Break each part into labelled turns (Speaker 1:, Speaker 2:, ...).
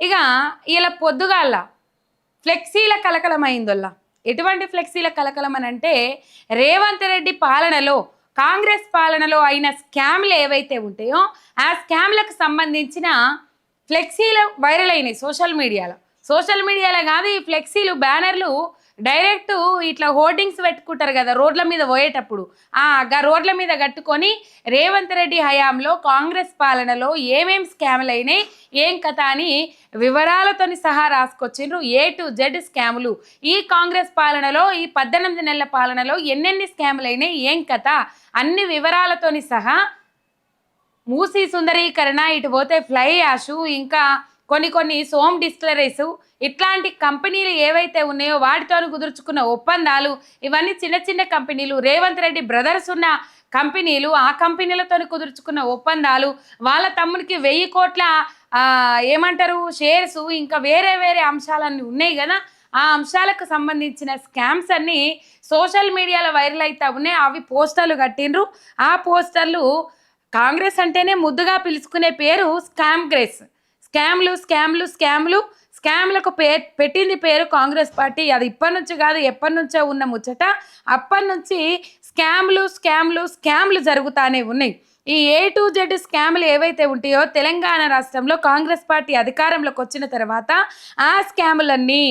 Speaker 1: ఇక ఇలా పొద్దుగాల ఫ్లెక్సీల కలకలమైందొల్ల ఎటువంటి ఫ్లెక్సీల కలకలం అని అంటే రేవంత్ రెడ్డి పాలనలో కాంగ్రెస్ పాలనలో అయిన స్కామ్లు ఏవైతే ఉంటాయో ఆ స్కామ్లకు సంబంధించిన ఫ్లెక్సీలు వైరల్ అయినాయి సోషల్ మీడియాలో. సోషల్ మీడియాలో కాదు ఈ ఫ్లెక్సీలు బ్యానర్లు డైరెక్ట్ ఇట్లా హోర్డింగ్స్ పెట్టుకుంటారు కదా రోడ్ల మీద పోయేటప్పుడు. ఆ రోడ్ల మీద కట్టుకొని రేవంత్ రెడ్డి హయాంలో కాంగ్రెస్ పాలనలో ఏమేం స్కామ్లు అయినాయి ఏం కథ అని వివరాలతోని సహా రాసుకొచ్చిండ్రు ఏ టు జెడ్ స్కాములు. ఈ కాంగ్రెస్ పాలనలో ఈ పద్దెనిమిది నెలల పాలనలో ఎన్నెన్ని స్కాములు అయినాయి ఏం కథ అన్ని వివరాలతోని సహా మూసీ సుందరీకరణ ఇటు పోతే ఫ్లై యాషు ఇంకా కొన్ని కొన్ని సోమ్ డిస్టిలరీస్ ఇట్లాంటి కంపెనీలు ఏవైతే ఉన్నాయో వాటితో కుదుర్చుకున్న ఒప్పందాలు ఇవన్నీ చిన్న చిన్న కంపెనీలు రేవంత్ రెడ్డి బ్రదర్స్ ఉన్న కంపెనీలు ఆ కంపెనీలతో కుదుర్చుకున్న ఒప్పందాలు వాళ్ళ తమ్మునికి వెయ్యి కోట్ల ఏమంటారు షేర్స్ ఇంకా వేరే వేరే అంశాలన్నీ ఉన్నాయి కదా ఆ అంశాలకు సంబంధించిన స్కామ్స్ అన్నీ సోషల్ మీడియాలో వైరల్ అవుతా ఉన్నాయి. అవి పోస్టర్లు కట్టిండ్రు. ఆ పోస్టర్లు కాంగ్రెస్ అంటేనే ముద్దుగా పిలుచుకునే పేరు స్కామ్ గ్రేస్. స్కామ్లు స్కామ్లు స్కామ్లు. స్కామ్లకు పే పెట్టింది పేరు కాంగ్రెస్ పార్టీ. అది ఇప్పటి నుంచి కాదు ఎప్పటి నుంచో ఉన్న ముచ్చట. అప్పటి నుంచి స్కామ్లు స్కామ్లు స్కామ్లు జరుగుతూనే ఉన్నాయి. ఈ ఏ టు జెడ్ స్కామ్లు ఏవైతే ఉంటాయో తెలంగాణ రాష్ట్రంలో కాంగ్రెస్ పార్టీ అధికారంలోకి వచ్చిన తర్వాత ఆ స్కాములన్నీ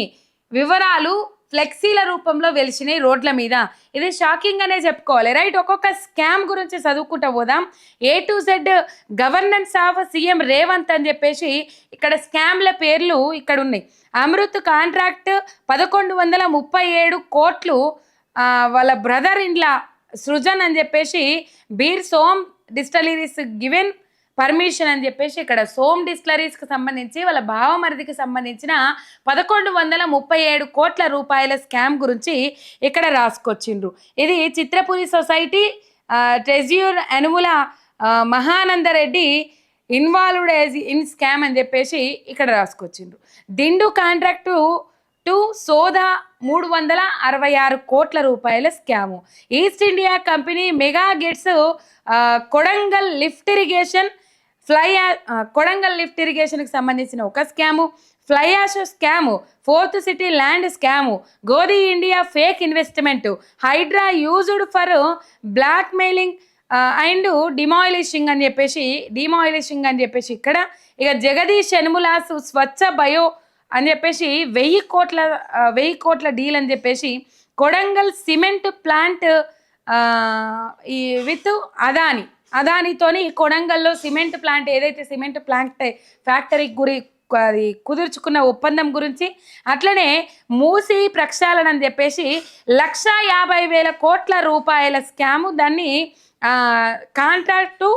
Speaker 1: వివరాలు ఫ్లెక్సీల రూపంలో వెలిచినాయి రోడ్ల మీద. ఇది షాకింగ్ అనే చెప్పుకోవాలి. రైట్ ఒక్కొక్క స్కామ్ గురించి చదువుకుంటూ పోదాం. A to Z governance of CM Revanth అని చెప్పేసి ఇక్కడ స్కామ్ల పేర్లు ఇక్కడ ఉన్నాయి అమృత్ కాంట్రాక్ట్ పదకొండు వందల ముప్పై ఏడు కోట్లు వాళ్ళ బ్రదర్ ఇండ్ల సృజన్ అని చెప్పేసి beer Som distilleries given permission అని చెప్పేసి ఇక్కడ సోమ్ డిస్లరీస్కి సంబంధించి వాళ్ళ భావమరిదికి సంబంధించిన పదకొండు వందల ముప్పై ఏడు కోట్ల రూపాయల స్కామ్ గురించి ఇక్కడ రాసుకొచ్చిండ్రు. ఇది Chitrapuri society treasurer Anumula Mahanandareddy involved as in scam అని చెప్పేసి ఇక్కడ రాసుకొచ్చిండ్రు. దిండు కాంట్రాక్టు టు సోదా మూడు వందల అరవై ఆరు కోట్ల రూపాయల scam. East India company mega gets Kodangal lift irrigation fly Kodangal lift ఇరిగేషన్కి సంబంధించిన ఒక scam fly ash scam fourth city land scam gory India fake investment Hydraa used for black mailing and demolishing అని చెప్పేసి డిమాయిలిషింగ్ అని చెప్పేసి ఇక్కడ ఇక జగదీష్ షణ్ములాస్ స్వచ్ఛ bio అని చెప్పేసి వెయ్యి కోట్ల వెయ్యి కోట్ల డీల్ అని చెప్పేసి కొడంగల్ సిమెంట్ ప్లాంట్ ఈ విత్ అదాని అదానితోని కొడంగల్లో సిమెంట్ ప్లాంట్ ఏదైతే సిమెంట్ ప్లాంట్ ఫ్యాక్టరీ గురి అది కుదుర్చుకున్న ఒప్పందం గురించి అట్లనే మూసి ప్రక్షాళన అని చెప్పేసి లక్ష యాభై వేల కోట్ల రూపాయల స్కాము దాన్ని కాంట్రాక్టు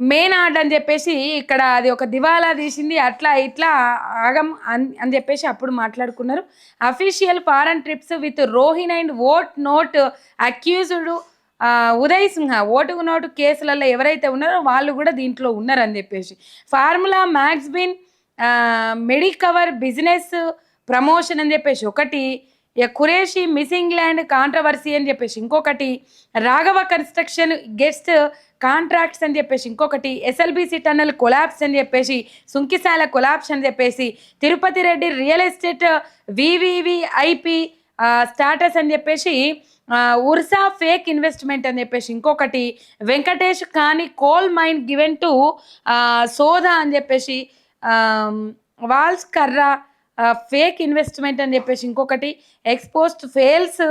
Speaker 1: మేనాడ్ అని చెప్పేసి ఇక్కడ అది ఒక దివాలా తీసింది. అట్లా ఇట్లా ఆగం అన్ అని చెప్పేసి అప్పుడు మాట్లాడుకున్నారు. Official foreign trips with Rohin and vote note accused Uday Simha vote note కేసులలో ఎవరైతే ఉన్నారో వాళ్ళు కూడా దీంట్లో ఉన్నారని చెప్పేసి. ఫార్ములా మ్యాక్స్బిన్ మెడికవర్ బిజినెస్ ప్రమోషన్ అని చెప్పేసి. ఒకటి ఇక ఖురేషి మిస్సింగ్ ల్యాండ్ కాంట్రవర్సీ అని చెప్పేసి. ఇంకొకటి రాఘవ కన్స్ట్రక్షన్ గెస్ట్ కాంట్రాక్ట్స్ అని చెప్పేసి. ఇంకొకటి ఎస్ఎల్బిసి టన్నల్ కొలాబ్స్ అని చెప్పేసి. సుంకిశాల కొలాబ్స్ అని చెప్పేసి. Tirupathi Reddy real estate VVVIP status అని చెప్పేసి ఉర్సా ఫేక్ ఇన్వెస్ట్మెంట్ అని చెప్పేసి ఇంకొకటి వెంకటేష్ కాని కోల్ మైన్ గివెన్ టు సోదా అని చెప్పేసి వాల్స్ కర్రా ఫేక్ ఇన్వెస్ట్మెంట్ అని చెప్పేసి ఇంకొకటి ex post fails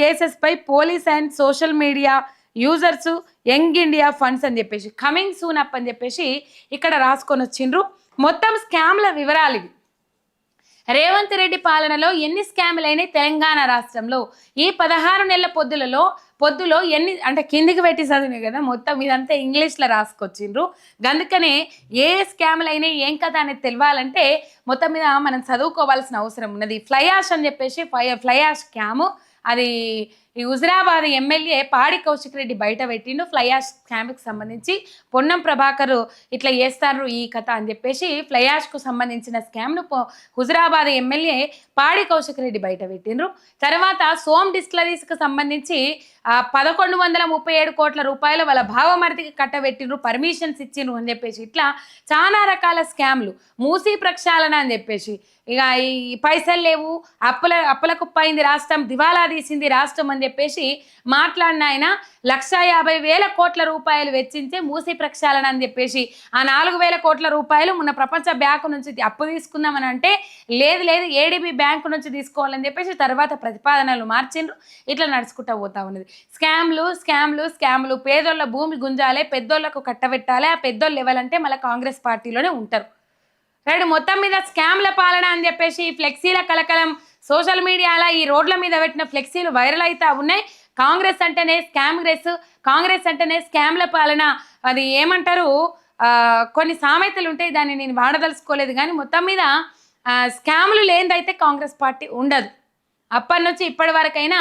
Speaker 1: కేసెస్పై police and social media users young India funds అని చెప్పేసి కమింగ్ సూన్ అప్ అని చెప్పేసి ఇక్కడ రాసుకొని వచ్చిండ్రు. మొత్తం స్కామ్ల వివరాలు ఇవి. రేవంత్ రెడ్డి పాలనలో ఎన్ని స్కాములు తెలంగాణ రాష్ట్రంలో? ఈ పదహారు నెలల పొద్దులలో పొద్దులో ఎన్ని అంటే కిందికి పెట్టి చదివినాయి కదా మొత్తం ఇదంతా ఇంగ్లీష్లో రాసుకొచ్చిండ్రు. అందుకనే ఏ స్కాములు ఏం కథ అనేది తెలియాలంటే మొత్తం మీద మనం చదువుకోవాల్సిన అవసరం ఉన్నది. ఫ్లై యాష్ అని చెప్పేసి ఫ్లై ఫ్లై యాష్ స్కాము. అది ఈ హుజరాబాద్ ఎమ్మెల్యే పాడి కౌశిక్ రెడ్డి బయట పెట్టిండు. ఫ్లైయాష్ స్కామ్కి సంబంధించి పొన్నం ప్రభాకర్ ఇట్లా చేస్తారు ఈ కథ అని చెప్పేసి ఫ్లైయాష్కు సంబంధించిన స్కామ్ను హుజరాబాద్ ఎమ్మెల్యే పాడి కౌశిక్ రెడ్డి బయట పెట్టిండ్రు. తర్వాత సోమ్ డిస్టిలరీస్కి సంబంధించి పదకొండు వందల ముప్పై ఏడు కోట్ల రూపాయలు వాళ్ళ భావమరిదికి కట్టబెట్టిండ్రు పర్మిషన్స్ ఇచ్చిండ్రు అని చెప్పేసి. ఇట్లా చాలా రకాల స్కామ్లు మూసీ ప్రక్షాళన అని చెప్పేసి. ఇక ఈ పైసలు లేవు అప్పుల అప్పుల కుప్పైంది రాష్ట్రం దివాలా తీసింది రాష్ట్రం అని చెప్పేసి మాట్లాడిన ఆయన లక్ష యాభై వేల కోట్ల రూపాయలు వెచ్చించే మూసీ ప్రక్షాళన అని చెప్పేసి ఆ నాలుగు వేల కోట్ల రూపాయలు మొన్న ప్రపంచ బ్యాంకు నుంచి అప్పు తీసుకుందామని అంటే లేదు లేదు ఏడీబీ బ్యాంకు నుంచి తీసుకోవాలని చెప్పేసి తర్వాత ప్రతిపాదనలు మార్చిండ్రు. ఇట్లా నడుచుకుంటా పోతా ఉన్నది. స్కామ్లు స్కామ్లు స్కామ్లు. పేదోళ్ళ భూమి గుంజాలే పెద్దోళ్ళకు కట్టబెట్టాలి ఆ పెద్దోళ్ళు ఎవరంటే మళ్ళీ కాంగ్రెస్ పార్టీలోనే ఉంటారు. రైట్ మొత్తం మీద స్కామ్ల పాలన అని చెప్పేసి ఫ్లెక్సీల కలకలం సోషల్ మీడియాలో ఈ రోడ్ల మీద పెట్టిన ఫ్లెక్సీలు వైరల్ అవుతా ఉన్నాయి. కాంగ్రెస్ అంటేనే స్కామ్గ్రెస్ కాంగ్రెస్ అంటేనే స్కామ్ల పాలన. అది ఏమంటారు? కొన్ని సామెతలు ఉంటాయి దాన్ని నేను వాడదలుచుకోలేదు కానీ మొత్తం మీద స్కామ్లు లేనిదైతే కాంగ్రెస్ పార్టీ ఉండదు. అప్పటి నుంచి ఇప్పటి వరకైనా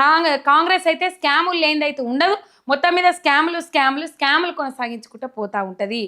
Speaker 1: కాంగ్ కాంగ్రెస్ అయితే స్కాములు లేనిదైతే ఉండదు. మొత్తం మీద స్కాములు స్కాములు స్కాములు కొనసాగించుకుంటూ పోతూ ఉంటుంది.